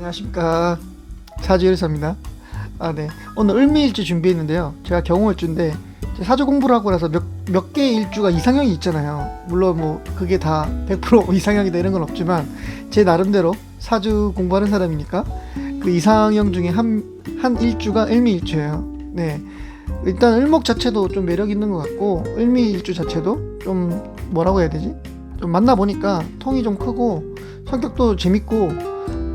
안녕하십니까 사주열사입니다. 아 네. 오늘 을미일주 준비했는데요. 제가 경우일주인데 제 사주 공부를 하고 나서 몇 몇 개의 일주가 이상형이 있잖아요. 물론 뭐 그게 다 100% 이상형이 되는 건 없지만 제 나름대로 사주 공부하는 사람이니까 그 이상형 중에 한 한 일주가 을미일주예요. 네. 일단 을목 자체도 좀 매력 있는 것 같고 을미일주 자체도 좀 뭐라고 해야 되지? 좀 만나 보니까 통이 좀 크고 성격도 재밌고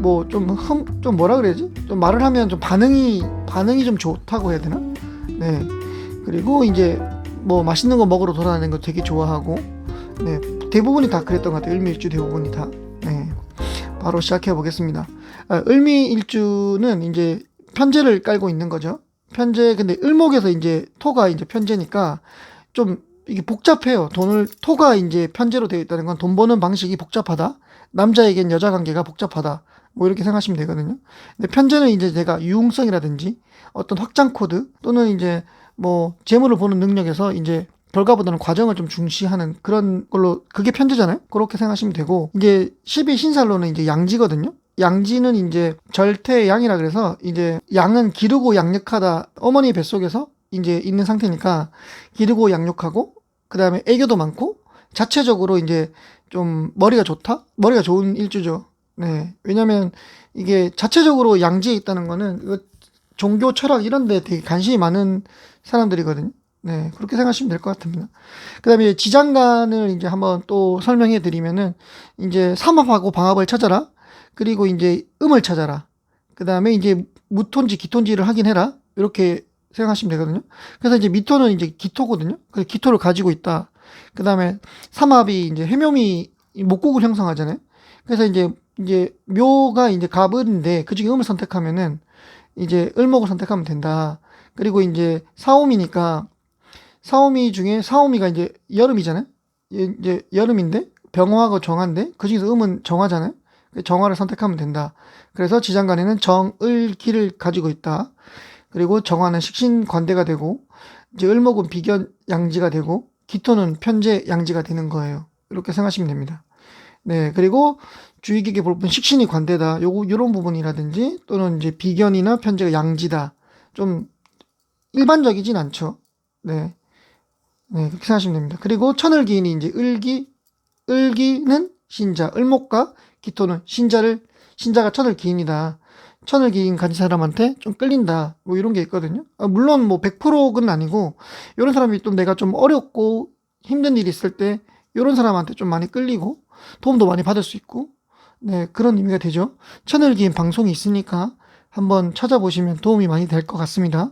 뭐 좀흠좀 뭐라 그래야지? 좀 말을 하면 좀 반응이 반응이 좀 좋다고 해야 되나? 네. 그리고 이제 뭐 맛있는 거 먹으러 돌아다니는 거 되게 좋아하고 네. 대부분이 다 그랬던 것 같아요. 을미일주 대부분이 다네. 바로 시작해 보겠습니다. 아, 을미일주는 이제 편제를 깔고 있는 거죠. 편제 근데 을목에서 이제 토가 이제 편제니까 좀 이게 복잡해요. 돈을 토가 이제 편제로 되어 있다는 건 돈 버는 방식이 복잡하다. 남자에겐 여자 관계가 복잡하다. 뭐 이렇게 생각하시면 되거든요. 근데 편제는 이제 제가 유용성이라든지 어떤 확장 코드 또는 이제 뭐 재물을 보는 능력에서 이제 결과보다는 과정을 좀 중시하는 그런 걸로 그게 편제잖아요. 그렇게 생각하시면 되고 이제 12 신살로는 이제 양지거든요. 양지는 이제 절태 양이라 그래서 이제 양은 기르고 양육하다 어머니 뱃속에서 이제 있는 상태니까 기르고 양육하고 그다음에 애교도 많고 자체적으로 이제 좀 머리가 좋다? 머리가 좋은 일주죠. 네. 왜냐면 이게 자체적으로 양지에 있다는 거는 종교 철학 이런 데 되게 관심이 많은 사람들이거든요. 네. 그렇게 생각하시면 될 것 같습니다. 그 다음에 지장간을 이제 한번 또 설명해 드리면은 이제 삼합하고 방합을 찾아라. 그리고 이제 음을 찾아라. 그 다음에 이제 무톤지 기톤지를 확인해라. 이렇게 생각하시면 되거든요. 그래서 이제 미토는 이제 기토거든요. 그 기토를 가지고 있다. 그 다음에 삼합이 이제 해묘미 목국을 형성하잖아요. 그래서 이제 이제 묘가 이제 갑을인데 그 중에 음을 선택하면은 이제 을목을 선택하면 된다. 그리고 이제 사오미니까 사오미 중에 사오미가 이제 여름이잖아요. 예, 이제 여름인데 병화하고 정화인데 그 중에서 음은 정화잖아요. 그 정화를 선택하면 된다. 그래서 지장간에는 정을 기를 가지고 있다. 그리고 정화는 식신관대가 되고 이제 을목은 비견 양지가 되고 기토는 편제 양지가 되는 거예요. 이렇게 생각하시면 됩니다. 네, 그리고 주의 깊게 볼분 식신이 관대다. 요거 요런 부분이라든지 또는 이제 비견이나 편제가 양지다. 좀 일반적이진 않죠. 네. 네, 그렇게 생각하시면 됩니다. 그리고 천을기인이 이제 을기 을기는 신자, 을목과 기토는 신자를 신자가 천을기인이다. 천을 기인 가진 사람한테 좀 끌린다. 뭐 이런 게 있거든요. 아, 물론 뭐 100%는 아니고 이런 사람이 좀 내가 좀 어렵고 힘든 일이 있을 때 이런 사람한테 좀 많이 끌리고 도움도 많이 받을 수 있고 네 그런 의미가 되죠. 천을기인 방송이 있으니까 한번 찾아보시면 도움이 많이 될 것 같습니다.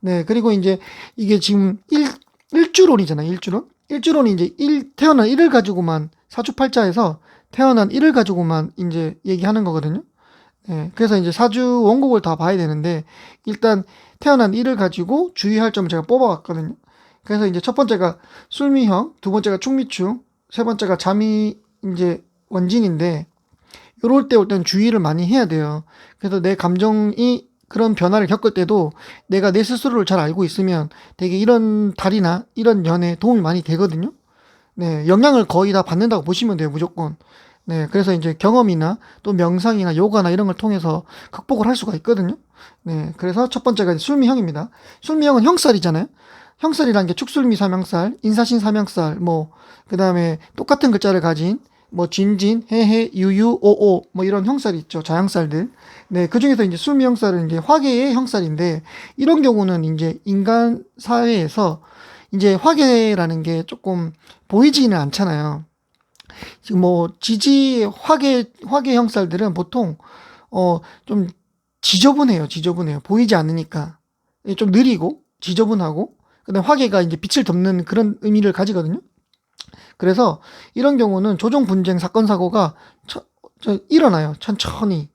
네 그리고 이제 이게 지금 일 일주론이잖아요. 일주론. 일주론이 이제 일 태어난 일을 가지고만 사주팔자에서 태어난 일을 가지고만 이제 얘기하는 거거든요. 네, 그래서 이제 사주 원곡을 다 봐야 되는데 일단 태어난 일을 가지고 주의할 점을 제가 뽑아왔거든요. 그래서 이제 첫 번째가 술미형, 두 번째가 충미충, 세 번째가 잠이 이제 원진인데 요럴 때올 때는 주의를 많이 해야 돼요. 그래서 내 감정이 그런 변화를 겪을 때도 내가 내 스스로를 잘 알고 있으면 되게 이런 달이나 이런 연에 도움이 많이 되거든요. 네, 영향을 거의 다 받는다고 보시면 돼요, 무조건. 네, 그래서 이제 경험이나 또 명상이나 요가나 이런 걸 통해서 극복을 할 수가 있거든요. 네, 그래서 첫 번째가 술미형입니다. 술미형은 형살이잖아요. 형살이라는 게 축술미 삼형살, 인사신 삼형살, 뭐, 그 다음에 똑같은 글자를 가진 뭐 진진, 해해, 유유, 오오 뭐 이런 형살이 있죠. 자형살들. 네, 그 중에서 이제 술미 형살은 이제 화계의 형살인데 이런 경우는 이제 인간 사회에서 이제 화계라는 게 조금 보이지는 않잖아요. 지금 뭐 지지 화계 화계 형살들은 보통 어 좀 지저분해요. 지저분해요. 보이지 않으니까 예, 좀 느리고 지저분하고 그다음 화계가 이제 빛을 덮는 그런 의미를 가지거든요. 그래서 이런 경우는 조종 분쟁 사건 사고가 처, 저, 일어나요. 천천히.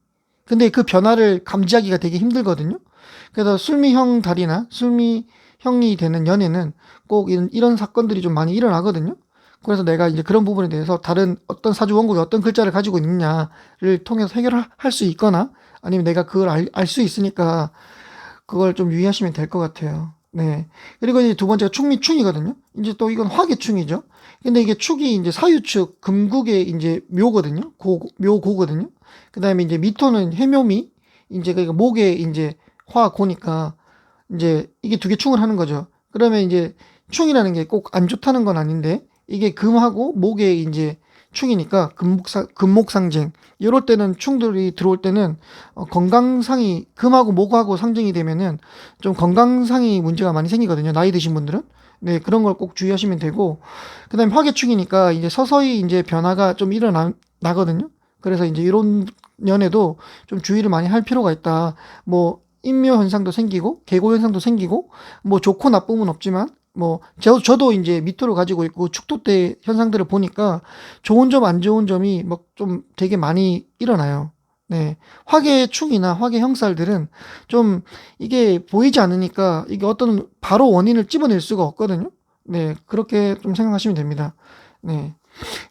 근데 그 변화를 감지하기가 되게 힘들거든요. 그래서 술미형 달이나 술미형이 되는 연애는 꼭 이런, 이런 사건들이 좀 많이 일어나거든요. 그래서 내가 이제 그런 부분에 대해서 다른 어떤 사주 원곡이 어떤 글자를 가지고 있느냐를 통해서 해결할 수 있거나 아니면 내가 그걸 알 수 있으니까 그걸 좀 유의하시면 될 것 같아요. 네. 그리고 이제 두 번째가 축미충이거든요. 이제 또 이건 화계충이죠. 근데 이게 축이 이제 사유축, 금국의 이제 묘거든요. 고, 묘고거든요. 그 다음에 이제 미토는 해묘미, 이제 그러니까 목에 이제 화고니까 이제 이게 두 개 충을 하는 거죠. 그러면 이제 충이라는 게 꼭 안 좋다는 건 아닌데 이게 금하고 목에 이제 충이니까 금목상 금목상쟁 이럴 때는 충들이 들어올 때는 어, 건강상이 금하고 목하고 상징이 되면은 좀 건강상이 문제가 많이 생기거든요 나이 드신 분들은. 네 그런 걸 꼭 주의하시면 되고. 그다음에 화계충이니까 이제 서서히 이제 변화가 좀 일어나 나거든요. 그래서 이제 이런 연에도 좀 주의를 많이 할 필요가 있다. 뭐 인묘 현상도 생기고 계고 현상도 생기고 뭐 좋고 나쁨은 없지만 뭐 저, 저도 이제 미토를 가지고 있고 축토 때 현상들을 보니까 좋은 점 안 좋은 점이 뭐좀 되게 많이 일어나요. 네. 화계충이나 화계 형살들은 좀 이게 보이지 않으니까 이게 어떤 바로 원인을 집어낼 수가 없거든요. 네. 그렇게 좀 생각하시면 됩니다. 네.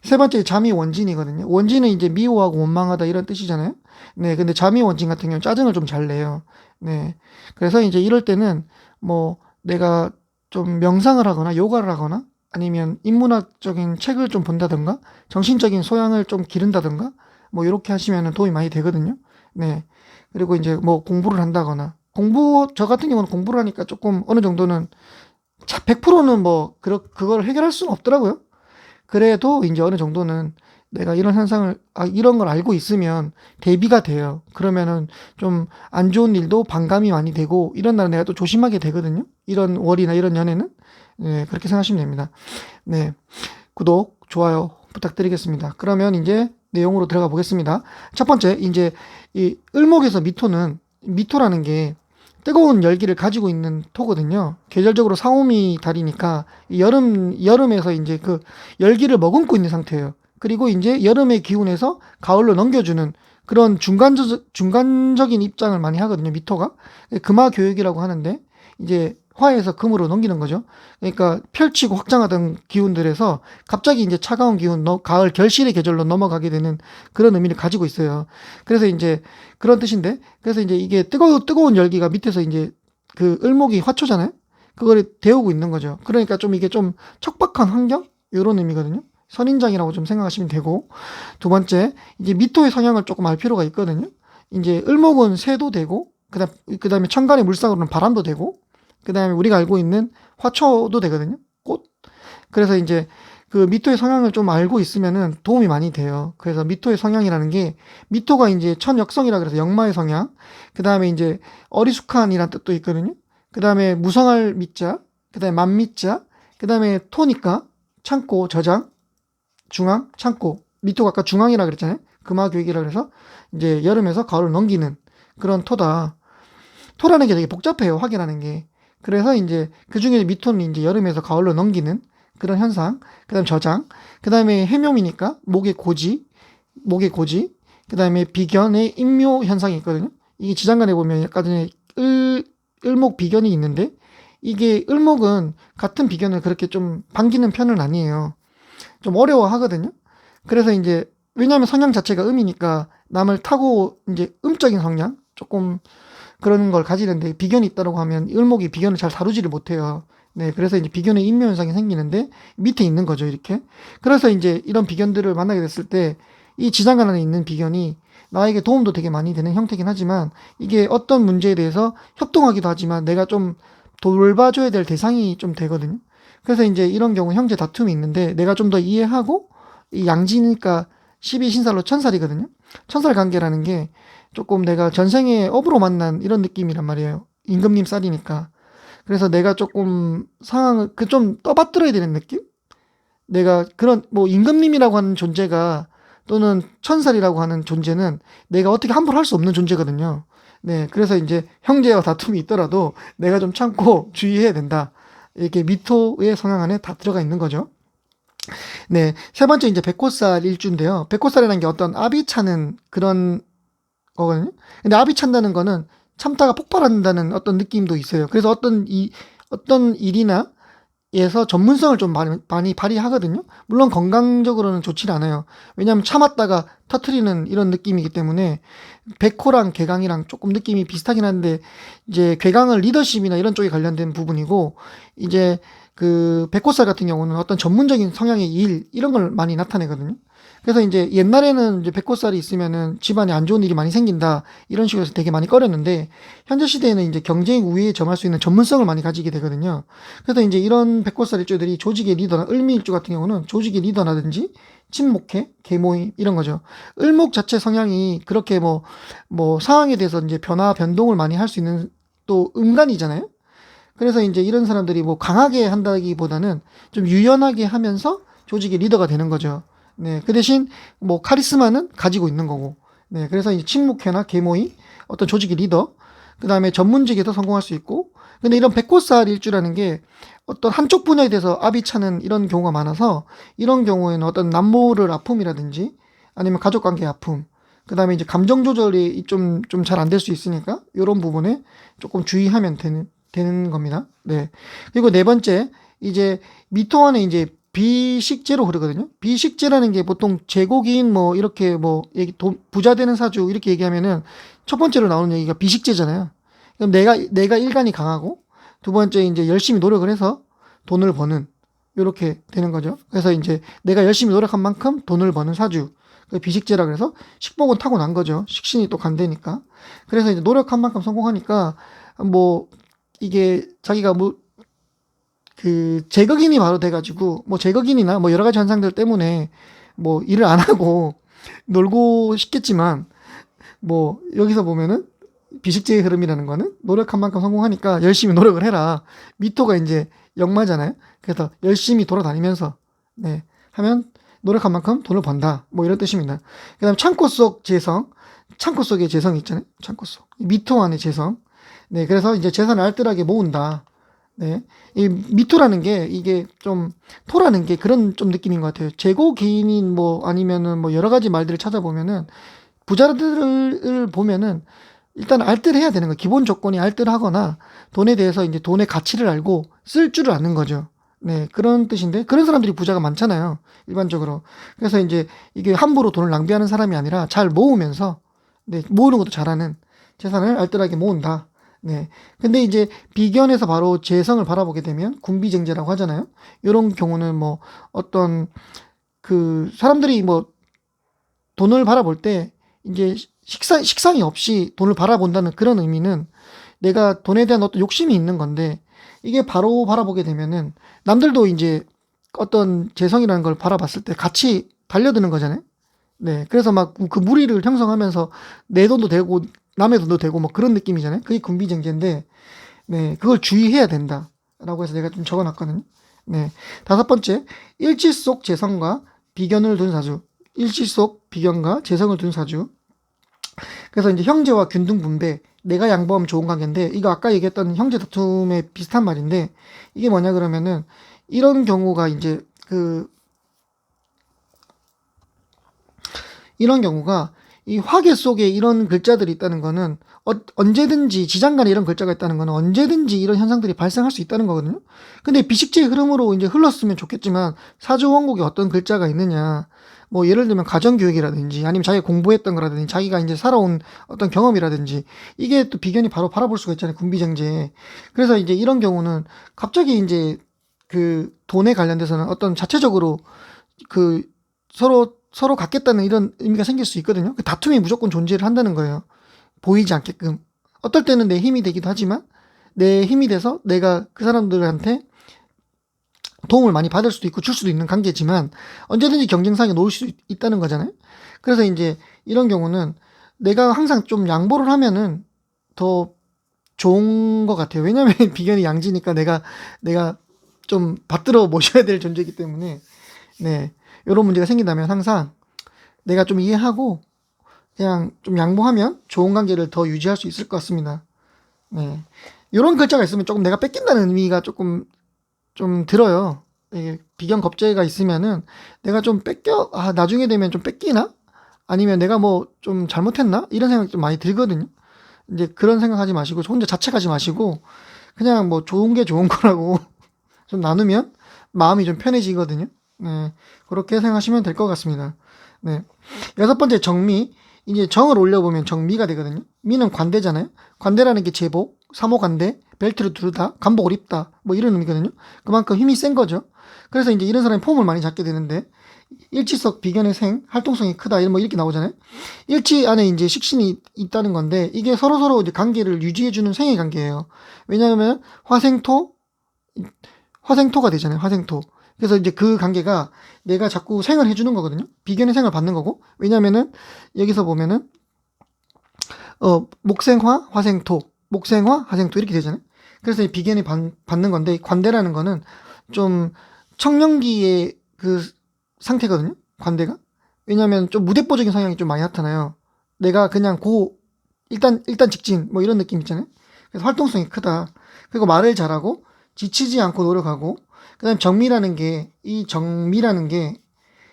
세 번째 잠이 원진이거든요. 원진은 이제 미워하고 원망하다 이런 뜻이잖아요. 네. 근데 잠이 원진 같은 경우는 짜증을 좀 잘 내요. 네. 그래서 이제 이럴 때는 뭐 내가 좀 명상을 하거나 요가를 하거나 아니면 인문학적인 책을 좀 본다든가 정신적인 소양을 좀 기른다든가 뭐 이렇게 하시면 도움이 많이 되거든요. 네. 그리고 이제 뭐 공부를 한다거나 공부 저 같은 경우는 공부를 하니까 조금 어느 정도는 100%는 뭐 그러, 그걸 해결할 수는 없더라고요. 그래도 이제 어느 정도는 내가 이런 현상을 아, 이런 걸 알고 있으면 대비가 돼요. 그러면은 좀 안 좋은 일도 반감이 많이 되고 이런 날은 내가 또 조심하게 되거든요. 이런 월이나 이런 연애는 네, 그렇게 생각하시면 됩니다. 네. 구독, 좋아요 부탁드리겠습니다. 그러면 이제 내용으로 들어가 보겠습니다. 첫 번째, 이제 이 을목에서 미토는 미토라는 게 뜨거운 열기를 가지고 있는 토거든요. 계절적으로 상오미 달이니까 이 여름 여름에서 이제 그 열기를 머금고 있는 상태예요. 그리고 이제 여름의 기운에서 가을로 넘겨주는 그런 중간적 중간적인 입장을 많이 하거든요. 미토가 금화 교육이라고 하는데 이제 화에서 금으로 넘기는 거죠. 그러니까 펼치고 확장하던 기운들에서 갑자기 이제 차가운 기운, 너, 가을 결실의 계절로 넘어가게 되는 그런 의미를 가지고 있어요. 그래서 이제 그런 뜻인데, 그래서 이제 이게 뜨거운, 뜨거운 열기가 밑에서 이제 그 을목이 화초잖아요? 그거를 데우고 있는 거죠. 그러니까 좀 이게 좀 척박한 환경? 이런 의미거든요. 선인장이라고 좀 생각하시면 되고, 두 번째, 이제 미토의 성향을 조금 알 필요가 있거든요. 이제 을목은 새도 되고, 그 다음, 그 다음에 천간의 물상으로는 바람도 되고, 그 다음에 우리가 알고 있는 화초도 되거든요. 꽃. 그래서 이제 그 미토의 성향을 좀 알고 있으면은 도움이 많이 돼요. 그래서 미토의 성향이라는 게 미토가 이제 천역성이라 그래서 역마의 성향. 그 다음에 이제 어리숙한이란 뜻도 있거든요. 그 다음에 무성할 미자. 그 다음에 만미자. 그 다음에 토니까 창고 저장 중앙 창고 미토가 아까 중앙이라 그랬잖아요. 금화교육이라 그래서 이제 여름에서 가을을 넘기는 그런 토다. 토라는 게 되게 복잡해요. 확인하는 게. 그래서 이제 그 중에 미토는 이제 여름에서 가을로 넘기는 그런 현상. 그 다음 저장. 그 다음에 해묘이니까 목의 고지. 목의 고지. 그 다음에 비견의 인묘 현상이 있거든요. 이게 지장간에 보면 약간 전에 을, 을목 비견이 있는데 이게 을목은 같은 비견을 그렇게 좀 반기는 편은 아니에요. 좀 어려워 하거든요. 그래서 이제 왜냐하면 성향 자체가 음이니까 남을 타고 이제 음적인 성향 조금 그런 걸 가지는데 비견이 있다고 하면 을목이 비견을 잘 다루지를 못해요. 네, 그래서 이제 비견의 인묘 현상이 생기는데 밑에 있는 거죠, 이렇게. 그래서 이제 이런 비견들을 만나게 됐을 때 이 지장간 안에 있는 비견이 나에게 도움도 되게 많이 되는 형태긴 하지만 이게 어떤 문제에 대해서 협동하기도 하지만 내가 좀 돌봐줘야 될 대상이 좀 되거든요. 그래서 이제 이런 경우 형제 다툼이 있는데 내가 좀 더 이해하고 이 양지니까 12신살로 천살이거든요. 천살 관계라는 게 조금 내가 전생에 업으로 만난 이런 느낌이란 말이에요. 임금님 쌀이니까. 그래서 내가 조금 상황을 그 좀 떠받들어야 되는 느낌? 내가 그런 뭐 임금님이라고 하는 존재가 또는 천살이라고 하는 존재는 내가 어떻게 함부로 할 수 없는 존재거든요. 네, 그래서 이제 형제와 다툼이 있더라도 내가 좀 참고 주의해야 된다. 이렇게 미토의 성향 안에 다 들어가 있는 거죠. 네, 세 번째 이제 백호살 일주인데요. 백호살이라는 게 어떤 아비 차는 그런 거거든요. 근데 아비 찬다는 거는 참다가 폭발한다는 어떤 느낌도 있어요. 그래서 어떤 이 어떤 일이나 에서 전문성을 좀 많이, 많이 발휘하거든요. 물론 건강적으로는 좋진 않아요. 왜냐하면 참았다가 터트리는 이런 느낌이기 때문에 백호랑 개강이랑 조금 느낌이 비슷하긴 한데 이제 개강은 리더십이나 이런 쪽에 관련된 부분이고 이제 그 백호살 같은 경우는 어떤 전문적인 성향의 일 이런 걸 많이 나타내거든요. 그래서 이제 옛날에는 이제 백호살이 있으면은 집안에 안 좋은 일이 많이 생긴다 이런 식으로 해서 되게 많이 꺼렸는데 현재 시대에는 이제 경쟁 우위에 점할 수 있는 전문성을 많이 가지게 되거든요. 그래서 이제 이런 백호살 일주들이 조직의 리더나 을미일주 같은 경우는 조직의 리더라든지 친목회, 계모임 이런 거죠. 을목 자체 성향이 그렇게 뭐뭐 상황에 대해서 이제 변화 변동을 많이 할 수 있는 또 음간이잖아요. 그래서 이제 이런 사람들이 뭐 강하게 한다기보다는 좀 유연하게 하면서 조직의 리더가 되는 거죠. 네, 그 대신 뭐 카리스마는 가지고 있는 거고. 네, 그래서 이제 친목회나 계모임, 어떤 조직의 리더, 그 다음에 전문직에서 성공할 수 있고. 근데 이런 백호살 일주라는 게 어떤 한쪽 분야에 대해서 압이 차는 이런 경우가 많아서 이런 경우에는 어떤 남모를 아픔이라든지 아니면 가족관계 아픔, 그 다음에 이제 감정 조절이 좀 좀 잘 안 될 수 있으니까 이런 부분에 조금 주의하면 되는 되는 겁니다. 네. 그리고 네 번째 이제 미토안에 이제 비식제로 흐르거든요. 비식제라는 게 보통 제국인 뭐 이렇게 뭐 얘기 돈, 부자 되는 사주 이렇게 얘기하면은 첫 번째로 나오는 얘기가 비식제잖아요. 그럼 내가 내가 일간이 강하고 두 번째 이제 열심히 노력을 해서 돈을 버는 이렇게 되는 거죠. 그래서 이제 내가 열심히 노력한 만큼 돈을 버는 사주. 그 비식제라 그래서 식복은 타고난 거죠. 식신이 또 간대니까. 그래서 이제 노력한 만큼 성공하니까 뭐 이게 자기가 뭐 그 제거긴이 바로 돼가지고 뭐 제거긴이나 뭐 여러 가지 현상들 때문에 뭐 일을 안 하고 놀고 싶겠지만 뭐 여기서 보면은 비식제의 흐름이라는 거는 노력한 만큼 성공하니까 열심히 노력을 해라. 미토가 이제 역마잖아요. 그래서 열심히 돌아다니면서 네 하면 노력한 만큼 돈을 번다. 뭐 이런 뜻입니다. 그다음 창고 속 재성, 창고 속에 재성이 있잖아요. 창고 속 미토 안에 재성. 네, 그래서 이제 재산을 알뜰하게 모은다. 네, 이 미토라는 게 이게 좀 토라는 게 그런 좀 느낌인 것 같아요. 재고 기인인 뭐 아니면은 뭐 여러 가지 말들을 찾아보면은 부자들을 보면은 일단 알뜰해야 되는 거. 기본 조건이 알뜰하거나 돈에 대해서 이제 돈의 가치를 알고 쓸 줄을 아는 거죠. 네, 그런 뜻인데 그런 사람들이 부자가 많잖아요. 일반적으로. 그래서 이제 이게 함부로 돈을 낭비하는 사람이 아니라 잘 모으면서 네, 모으는 것도 잘하는 재산을 알뜰하게 모은다. 네. 근데 이제 비견에서 바로 재성을 바라보게 되면 군비쟁제라고 하잖아요. 이런 경우는 뭐 어떤 그 사람들이 뭐 돈을 바라볼 때 이제 식상, 식상이 없이 돈을 바라본다는 그런 의미는 내가 돈에 대한 어떤 욕심이 있는 건데 이게 바로 바라보게 되면은 남들도 이제 어떤 재성이라는 걸 바라봤을 때 같이 달려드는 거잖아요. 네. 그래서 막 그 무리를 형성하면서 내 돈도 되고 남의 돈도 되고 뭐 그런 느낌이잖아요. 그게 군비쟁제인데, 네, 그걸 주의해야 된다. 라고 해서 내가 좀 적어 놨거든요. 네. 다섯 번째, 일지 속 재성과 비견을 둔 사주. 일지 속 비견과 재성을 둔 사주. 그래서 이제 형제와 균등 분배, 내가 양보하면 좋은 관계인데, 이거 아까 얘기했던 형제 다툼에 비슷한 말인데, 이게 뭐냐 그러면은, 이런 경우가 이제 그, 이런 경우가 이 화계 속에 이런 글자들이 있다는 거는 어, 언제든지 지장간에 이런 글자가 있다는 거는 언제든지 이런 현상들이 발생할 수 있다는 거거든요. 근데 비식제의 흐름으로 이제 흘렀으면 좋겠지만 사주 원곡에 어떤 글자가 있느냐. 뭐 예를 들면 가정교육이라든지 아니면 자기가 공부했던 거라든지 자기가 이제 살아온 어떤 경험이라든지 이게 또 비견이 바로 바라볼 수가 있잖아요. 군비쟁제. 그래서 이제 이런 경우는 갑자기 이제 그 돈에 관련돼서는 어떤 자체적으로 그 서로 서로 갖겠다는 이런 의미가 생길 수 있거든요. 그 다툼이 무조건 존재를 한다는 거예요. 보이지 않게끔. 어떨 때는 내 힘이 되기도 하지만 내 힘이 돼서 내가 그 사람들한테 도움을 많이 받을 수도 있고 줄 수도 있는 관계지만 언제든지 경쟁상에 놓을 수 있, 다는 거잖아요. 그래서 이제 이런 경우는 내가 항상 좀 양보를 하면은 더 좋은 것 같아요. 왜냐면 비견이 양지니까 내가 내가 좀 받들어 모셔야 될 존재이기 때문에 네 이런 문제가 생긴다면 항상 내가 좀 이해하고 그냥 좀 양보하면 좋은 관계를 더 유지할 수 있을 것 같습니다. 네. 이런 글자가 있으면 조금 내가 뺏긴다는 의미가 조금 좀 들어요. 이게 비견 겁재가 있으면은 내가 좀 뺏겨 아 나중에 되면 좀 뺏기나 아니면 내가 뭐 좀 잘못했나 이런 생각이 좀 많이 들거든요. 이제 그런 생각하지 마시고 혼자 자책하지 마시고 그냥 뭐 좋은 게 좋은 거라고 좀 나누면 마음이 좀 편해지거든요. 네, 그렇게 생각하시면 될 것 같습니다. 네, 여섯 번째 정미. 이제 정을 올려보면 정미가 되거든요. 미는 관대잖아요. 관대라는 게 제복, 사모관대, 벨트를 두르다, 간복을 입다, 뭐 이런 의미거든요. 그만큼 힘이 센 거죠. 그래서 이제 이런 사람이 폼을 많이 잡게 되는데 일치석 비견의 생, 활동성이 크다, 이런 뭐 이렇게 나오잖아요. 일치 안에 이제 식신이 있다는 건데 이게 서로 서로 이제 관계를 유지해주는 생의 관계예요. 왜냐하면 화생토, 화생토가 되잖아요. 화생토. 그래서 이제 그 관계가 내가 자꾸 생을 해주는 거거든요. 비견의 생을 받는 거고. 왜냐면은 여기서 보면은 어 목생화, 화생토, 목생화, 화생토 이렇게 되잖아요. 그래서 이 비견이 받, 받는 건데 관대라는 거는 좀 청년기의 그 상태거든요. 관대가. 왜냐면 좀 무대뽀적인 성향이 좀 많이 나타나요. 내가 그냥 고 일단 일단 직진 뭐 이런 느낌 있잖아요. 그래서 활동성이 크다. 그리고 말을 잘하고 지치지 않고 노력하고 그다음 정미라는 게 이 정미라는 게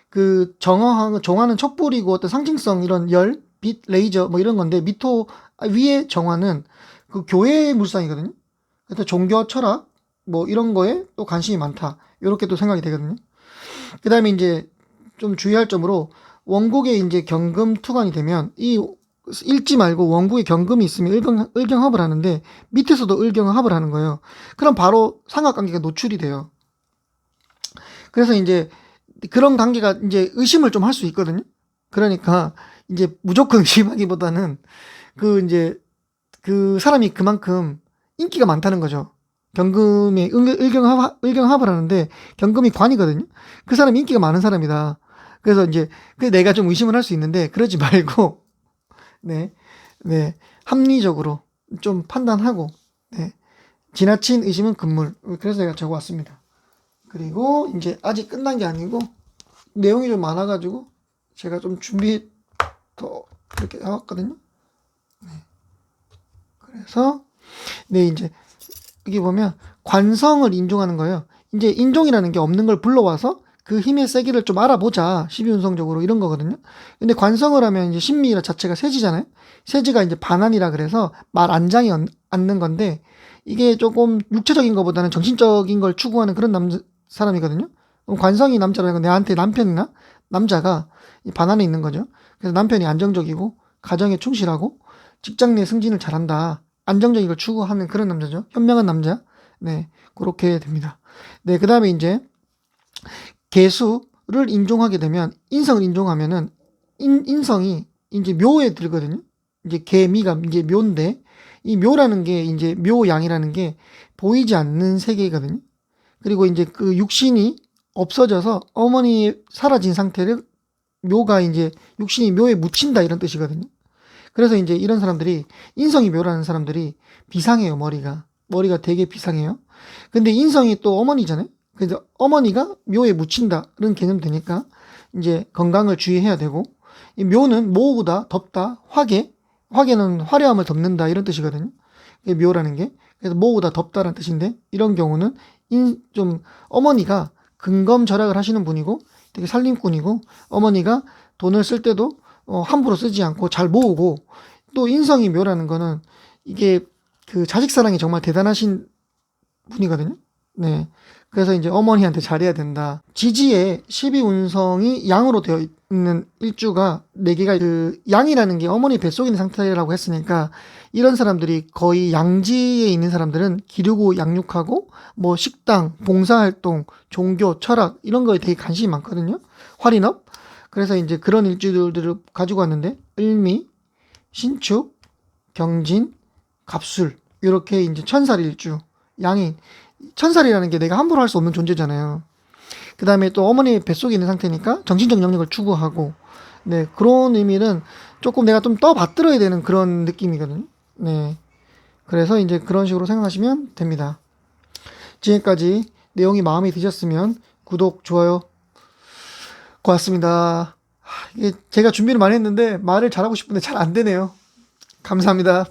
그 정화하고 정화는 촛불이고 어떤 상징성 이런 열, 빛, 레이저 뭐 이런 건데 미토 위에 정화는 그 교회 물상이거든요. 그래서 종교 철학 뭐 이런 거에 또 관심이 많다. 이렇게 또 생각이 되거든요. 그다음에 이제 좀 주의할 점으로 원국에 이제 경금 투관이 되면 이 읽지 말고 원국에 경금이 있으면 을경, 을경합을 하는데 밑에서도 을경합을 하는 거예요. 그럼 바로 삼각관계가 노출이 돼요. 그래서 이제 그런 관계가 이제 의심을 좀 할 수 있거든요. 그러니까 이제 무조건 의심하기보다는 그 이제 그 사람이 그만큼 인기가 많다는 거죠. 경금에 을- 을경합, 을경합을 하는데 경금이 관이거든요. 그 사람이 인기가 많은 사람이다. 그래서 이제 그 내가 좀 의심을 할 수 있는데 그러지 말고 네, 네 합리적으로 좀 판단하고 네 지나친 의심은 금물. 그래서 제가 적어왔습니다. 그리고 이제 아직 끝난 게 아니고 내용이 좀 많아가지고 제가 좀 준비 더 이렇게 해왔거든요. 네. 그래서 네 이제 여기 보면 관성을 인종하는 거예요. 이제 인종이라는 게 없는 걸 불러와서 그 힘의 세기를 좀 알아보자. 12운성적으로 이런 거거든요. 근데 관성을 하면 이제 신미 자체가 세지잖아요. 세지가 이제 반환이라 그래서 말 안장이 얹- 앉는 건데 이게 조금 육체적인 것보다는 정신적인 걸 추구하는 그런 남 사람이거든요. 그럼 관성이 남자라는 건 내한테 남편이나 남자가 이 반환에 있는 거죠. 그래서 남편이 안정적이고 가정에 충실하고 직장 내 승진을 잘한다. 안정적인 걸 추구하는 그런 남자죠. 현명한 남자. 네, 그렇게 됩니다. 네, 그 다음에 이제 개수를 인종하게 되면 인성을 인종하면은 인, 인성이 이제 묘에 들거든요. 이제 개미가 이제 묘인데 이 묘라는 게 이제 묘양이라는 게 보이지 않는 세계거든요. 그리고 이제 그 육신이 없어져서 어머니 사라진 상태를 묘가 이제 육신이 묘에 묻힌다 이런 뜻이거든요. 그래서 이제 이런 사람들이 인성이 묘라는 사람들이 비상해요 머리가 머리가 되게 비상해요. 근데 인성이 또 어머니잖아요. 그래서 어머니가 묘에 묻힌다는 개념 되니까 이제 건강을 주의해야 되고 이 묘는 모으다 덮다 화계 화계는 화려함을 덮는다 이런 뜻이거든요. 묘라는 게 그래서 모으다 덮다라는 뜻인데 이런 경우는 인, 좀 어머니가 근검 절약을 하시는 분이고 되게 살림꾼이고 어머니가 돈을 쓸 때도 어, 함부로 쓰지 않고 잘 모으고 또 인성이 묘라는 거는 이게 그 자식 사랑이 정말 대단하신 분이거든요. 네. 그래서 이제 어머니한테 잘해야 된다. 지지에 12운성이 양으로 되어 있는 일주가 4개가 그 양이라는 게 어머니 뱃속에 있는 상태라고 했으니까 이런 사람들이 거의 양지에 있는 사람들은 기르고 양육하고 뭐 식당, 봉사활동, 종교, 철학 이런 거에 되게 관심이 많거든요. 활인업. 그래서 이제 그런 일주들을 가지고 왔는데 을미, 신축, 경진, 갑술 이렇게 이제 천살 일주 양이 천살이라는 게 내가 함부로 할 수 없는 존재잖아요. 그 다음에 또 어머니 뱃속에 있는 상태니까 정신적 영역을 추구하고 네 그런 의미는 조금 내가 좀 떠받들어야 되는 그런 느낌이거든요. 네 그래서 이제 그런 식으로 생각하시면 됩니다. 지금까지 내용이 마음에 드셨으면 구독 좋아요 고맙습니다. 하, 이게 제가 준비를 많이 했는데 말을 잘하고 싶은데 잘 안 되네요. 감사합니다.